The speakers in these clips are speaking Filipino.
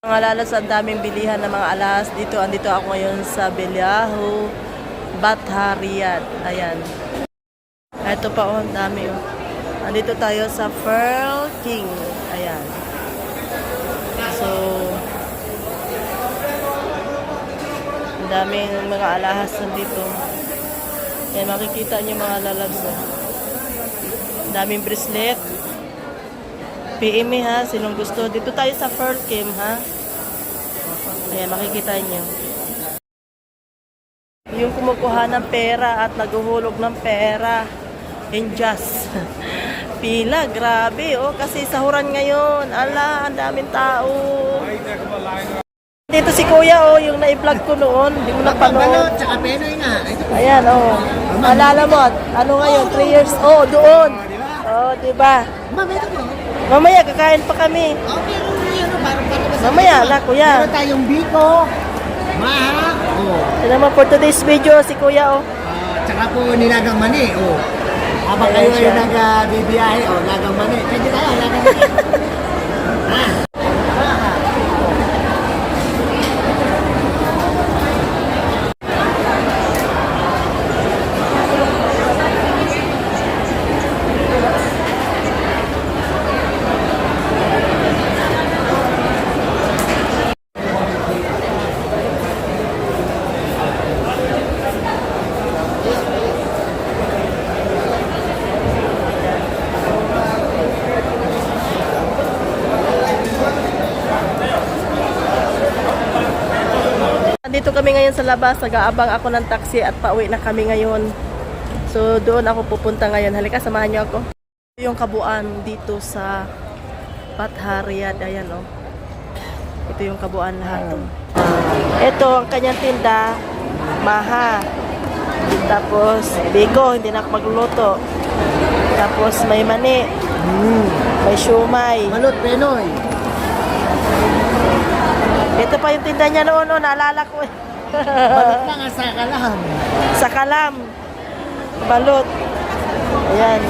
Mga lalas, ang daming bilihan ng mga alas. Dito, andito ako ngayon sa Beliaho, Bathariad. Ayan. Ito pa oh, ang dami oh. Andito tayo sa Pearl King. Ayan. So, ang daming mga alahas nandito. Ayan, makikita niyo mga lalabs. Oh. Ang daming bracelet. PM ha, sinong gusto. Dito tayo sa Pearl Kim ha. Ayan, makikita niyo. Yung kumukuha ng pera at naguhulog ng pera. Injust. Pila, grabe oh. Kasi sahuran ngayon. Ala, ang daming tao. Dito si Kuya oh, yung na-vlog ko noon. Hindi mo napanood. Tsaka penoy nga. Ayan, oh. Alala mo, ano ngayon, 3 years, oh, doon. Oh, di ba? Ma'am, ito po. Mamaya, kakain pa kami. Okay, ano, parang patabas. Mamaya, ala, kuya. Meron tayong biko, maha, oh. Ito naman for today's video, si Kuya, oh. Ah, tsaka po nilagang mani, oh. Habang kayo ay nag-bibiyahe, oh, lagang mani. Pwede tayo, lagang mani. kami ngayon sa labas, nag-aabang ako ng taxi at pauwi na kami ngayon. So, doon ako pupunta ngayon. Halika, samahan niyo ako. Yung kabuuan dito sa Pathariad. Ayan, oh. Ito yung kabuuan lahat. Oh. Ito ang kanyang tinda, Maha. Tapos, Bigo, hindi na ako magluluto. Tapos, may mani, may shumay. Balot, penoy. Ito pa yung tinda niya noon, oh, naalala ko. eh. Balot lang ang sakalam. sa kalam. Balot. Ayan.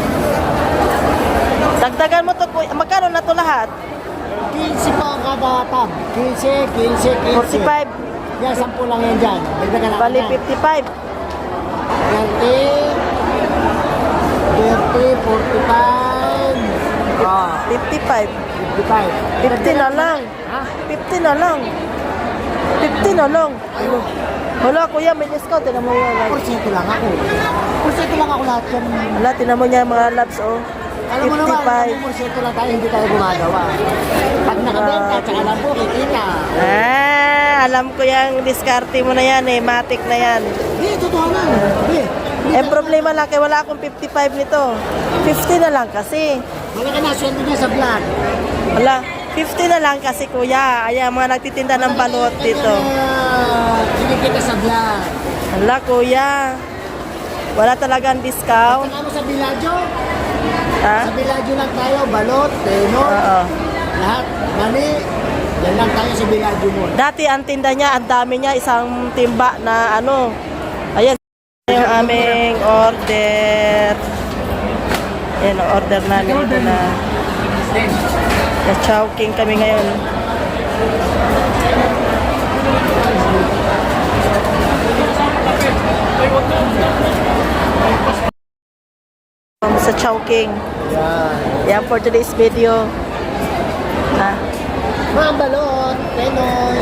Dagdagan mo to. Magkano na to lahat? 15 po ang kada tab. 15, 15, 15. 45. Yan, 10 lang yan dyan. Dagdagan natin Bali, yan. 55. 30, 30, 45. Ah, 55. 55. 50 na lang. Ha? 50 na lang. 50 na lang. Ayun. Wala, kuya, may discount. Tinan mo yan. like. Porsyento lang ako. Porsyento lang ako lahat yan. Wala, tinan mo niya mga labs, oh. Alam mo naman, 55. kung porsyento lang tayo, hindi tayo gumagawa. Pag nakabenta, tsaka lang po, kikita. Ah, alam ko yung diskarte mo na yan, eh. Matic na yan. Hindi, totoo na. Hindi. Eh, problema lang, kaya wala akong 55 nito. 50 na lang kasi. Malaki na sweldo niya sa vlog. Wala, 50 na lang kasi kuya. Ayan, mga nagtitinda ng balot dito. Kinikita sa vlog. Wala kuya. Wala talagang discount. Mo sa Villaggio, Ha? sa Villaggio lang tayo, balot, tenor, Oo. lahat, mani, yan lang tayo sa Villaggio mo. Dati ang tinda niya, ang dami niya, isang timba na ano. Ayan, yung aming order. Ayan, order namin ito na. Na chowking kami ngayon. Sa chowking. Yan. Yan for today's video. Ha? Mga balot, tenor.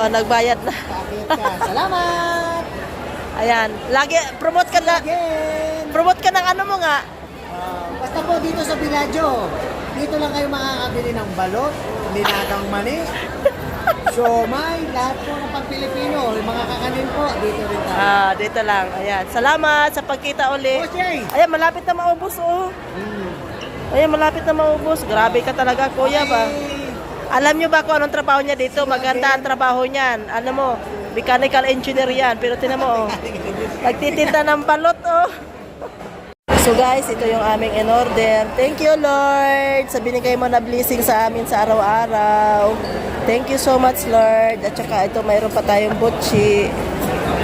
Oh, nagbayad na. Salamat! Ayan. Lagi, promote ka na. Again! Promote ka ng ano mo nga. Ah, basta po dito sa Villaggio, dito lang kayo makakabili ng balot, nilagang mani, siomay, lahat po ng pang Pilipino, yung mga kakanin po, dito rin tayo. Ah, dito lang. Ayan. Salamat sa pagkita uli. Jay! Ayan, malapit na maubos, oh. Ayan, malapit na maubos. Grabe ka talaga, kuya ba? Alam nyo ba kung anong trabaho niya dito? Maganda ang trabaho niyan. Ano mo, mechanical engineer yan. Pero tinan mo, oh. Nagtitinda ng balot, oh. So guys, ito yung aming in-order. Thank you, Lord, sa binigay mo na blessing sa amin sa araw-araw. Thank you so much, Lord. At saka ito, mayroon pa tayong butchi.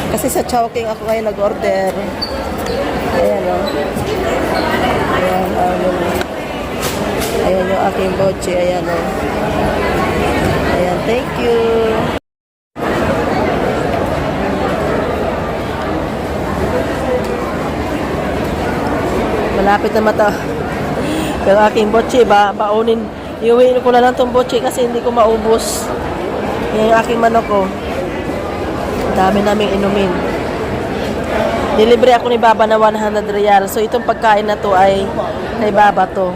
Kasi sa Chowking ako ngayon nag-order. Ayan, oh. Ayan, um, aking boche. Ayan o. Ayan, thank you. Malapit na mata. Yung aking boche, ba, baunin. Iuwiin ko na lang tong boche kasi hindi ko maubos. Yung aking manok ko. Dami naming inumin. Delivery ako ni Baba na 100 real. So itong pagkain na to ay kay Baba to.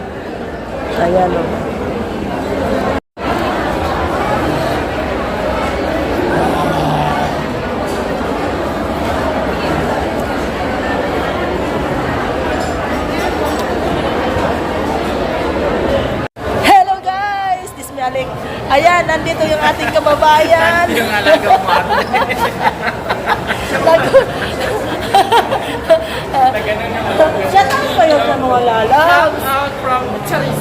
Ayan o. Hello guys! This is Malik. Ayan, nandito yung ating kababayan. Yung alaga mo. Shut up kayo sa mga lalabs. out from Charis.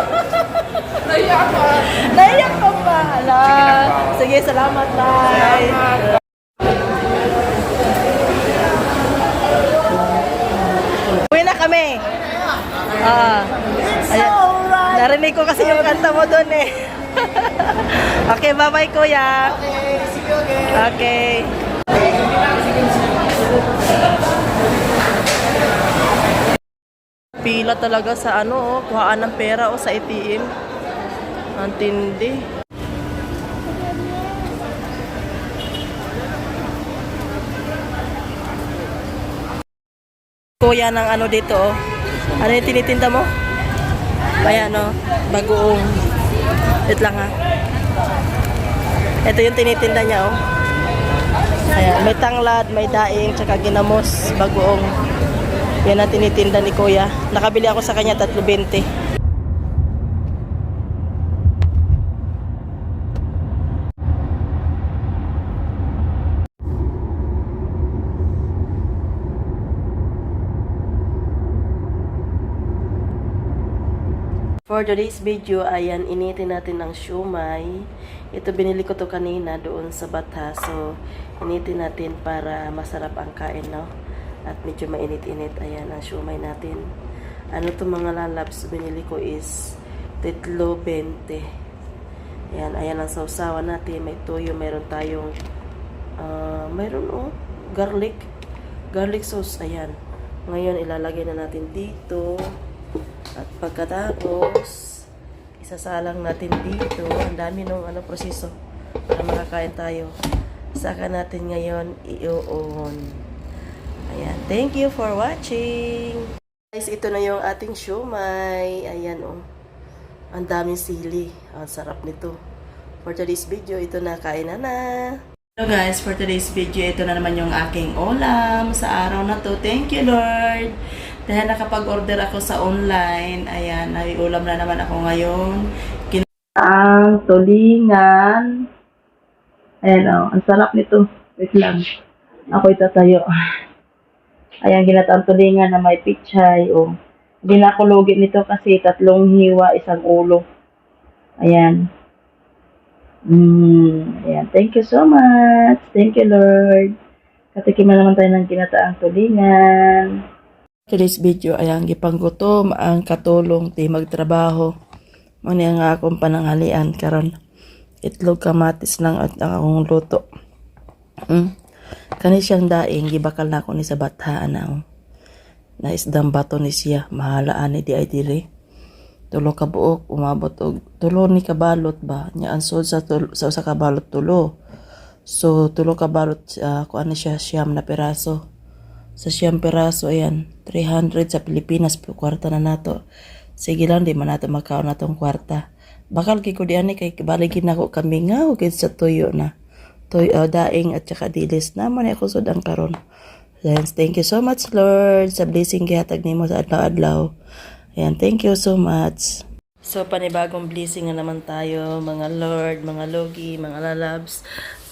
Naiyak ka. Naiyak ka pa. Ala. Sige, salamat, Nay. Uwi na kami. Ah. Ayan. Narinig ko kasi yung kanta mo doon eh. Okay, bye-bye kuya. Okay, see you again. Okay. Pila talaga sa ano, oh, kuhaan ng pera o sa ATM. Ang tindi. Kuya ng ano dito, oh. Ano yung tinitinda mo? Ayan, oh. Bagoong. Wait lang, ha. Ito yung tinitinda niya, oh. Ayan, may tanglad, may daing, tsaka ginamos, bagoong. Yan ang tinitinda ni Kuya. Nakabili ako sa kanya 3.20. For today's video, ayan, initin natin ng shumai. Ito, binili ko to kanina doon sa Bata. So, initin natin para masarap ang kain, no? At medyo mainit-init. Ayan, ang shumai natin. Ano to mga lalabs, binili ko is tetlo 20. Ayan, ayan ang sausawan natin. May toyo, mayroon tayong, ah, mayroon, oh, garlic. Garlic sauce, ayan. Ngayon, ilalagay na natin dito. At pagkatapos, isasalang natin dito. Ang dami nung ano proseso para makakain tayo. Saka natin ngayon i-on. Ayan. Thank you for watching. Guys, ito na yung ating shumai. Ayan oh. Ang daming sili. Ang sarap nito. For today's video, ito na. Kain na na. Hello guys, for today's video, ito na naman yung aking ulam sa araw na to. Thank you Lord! Dahil nakapag-order ako sa online, ayan, may ulam na naman ako ngayon. Kin- ang tulingan. Ayan o, ang sarap nito. Wait lang. Ako itatayo. Ayan, ginataang tulingan na may pichay. O. Hindi ako lugi nito kasi tatlong hiwa, isang ulo. Ayan. Mm, ayan. Thank you so much. Thank you, Lord. Katikiman naman tayo ng ginataang tulingan. Today's video ay ang gipanggutom ang katulong ti magtrabaho. Mani ang akong pananghalian karon. Itlog kamatis lang at ang akong luto. Mm. Kani siyang daing gibakal na ako ni sa bataan na. oh. Na isdang bato ni siya mahalaan ni di ay diri. Tulo ka buok umabot og tulo ni kabalot ba nya ansod sa tulo, sa usa ka tulo. So tulo ka balot uh, kuan ni siya siyam na piraso sa siyang peraso, ayan, 300 sa Pilipinas, kwarta na nato. Sige lang, di man nato makaon na tong kwarta. Bakal kay ko di ani kay baligin ako kami nga ugid sa tuyo na. Toy uh, daing at saka dilis na mo ako sud ang karon. Then, thank you so much Lord sa blessing gihatag nimo sa adlaw-adlaw. Ayan, thank you so much. So, panibagong blessing na naman tayo, mga Lord, mga Logi, mga lalabs.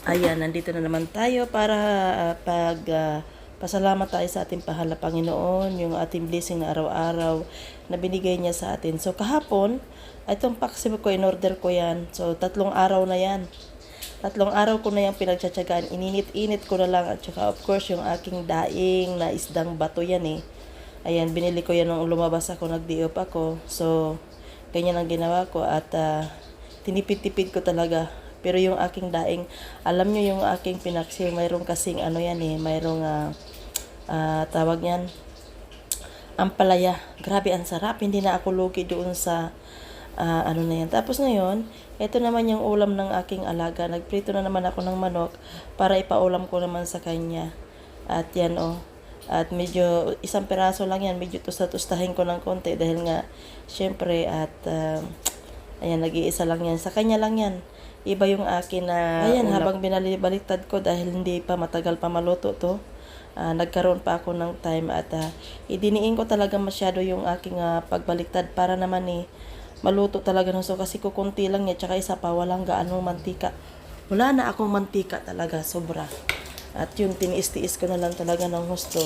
Ayan, nandito na naman tayo para ah, pag ah, pasalamat tayo sa ating pahala Panginoon, yung ating blessing na araw-araw na binigay niya sa atin. So, kahapon, itong paksibo ko, in-order ko yan. So, tatlong araw na yan. Tatlong araw ko na yung pinagtsatsagaan. Ininit-init ko na lang. At saka, of course, yung aking daing na isdang bato yan eh. Ayan, binili ko yan nung lumabas ako, nag-diop ako. So, ganyan ang ginawa ko at ah, tinipid-tipid ko talaga. Pero yung aking daing, alam nyo yung aking pinaksi, mayroong kasing ano yan eh, mayroong ah, ah, tawag yan, ampalaya. Grabe, ang sarap. Hindi na ako lugi doon sa ah, ano na yan. Tapos ngayon, ito naman yung ulam ng aking alaga. Nagprito na naman ako ng manok para ipaulam ko naman sa kanya. At yan oh. At medyo, isang peraso lang yan. Medyo tusta-tustahin ko ng konti dahil nga, syempre, at ah, ayan, nag-iisa lang yan. Sa kanya lang yan. Iba yung akin na Ayan, habang binalibaliktad ko dahil hindi pa matagal pa maluto to. Ah, nagkaroon pa ako ng time at ah, idiniin ko talaga masyado yung aking ah, pagbaliktad para naman eh maluto talaga ng so kasi kukunti lang niya tsaka isa pa walang gaanong mantika. Wala na akong mantika talaga sobra. At yun tiniis-tiis ko na lang talaga ng husto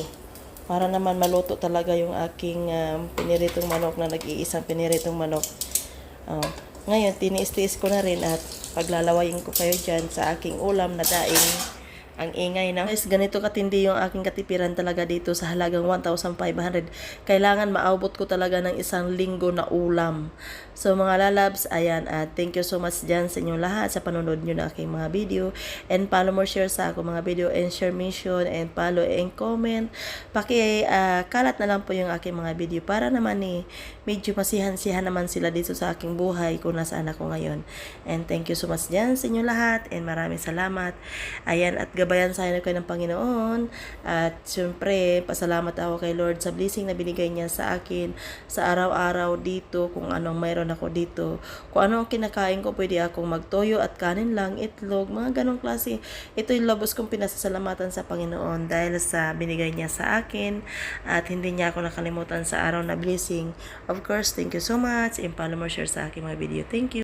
para naman maluto talaga yung aking ah, piniritong manok na nag-iisang piniritong manok. Oh. Ngayon, tiniis-tiis ko na rin at paglalawayin ko kayo dyan sa aking ulam na daing ang ingay na. Guys, ganito katindi yung aking katipiran talaga dito sa halagang 1,500. Kailangan maabot ko talaga ng isang linggo na ulam. So mga lalabs, ayan, at thank you so much dyan sa inyong lahat sa panonood nyo na aking mga video. And follow more share sa ako mga video and share mission and follow and comment. Paki ah, kalat na lang po yung aking mga video para naman eh, medyo masihan-sihan naman sila dito sa aking buhay kung nasaan ako ngayon. And thank you so much dyan sa inyong lahat and maraming salamat. Ayan, at gabayan sa akin ng Panginoon. At syempre, pasalamat ako kay Lord sa blessing na binigay niya sa akin sa araw-araw dito kung anong mayroon ako dito. Kung ano ang kinakain ko, pwede akong magtoyo at kanin lang, itlog, mga ganong klase. Ito yung labos kong pinasasalamatan sa Panginoon dahil sa binigay niya sa akin at hindi niya ako nakalimutan sa araw na blessing. Of course, thank you so much and follow more share sa aking mga video. Thank you.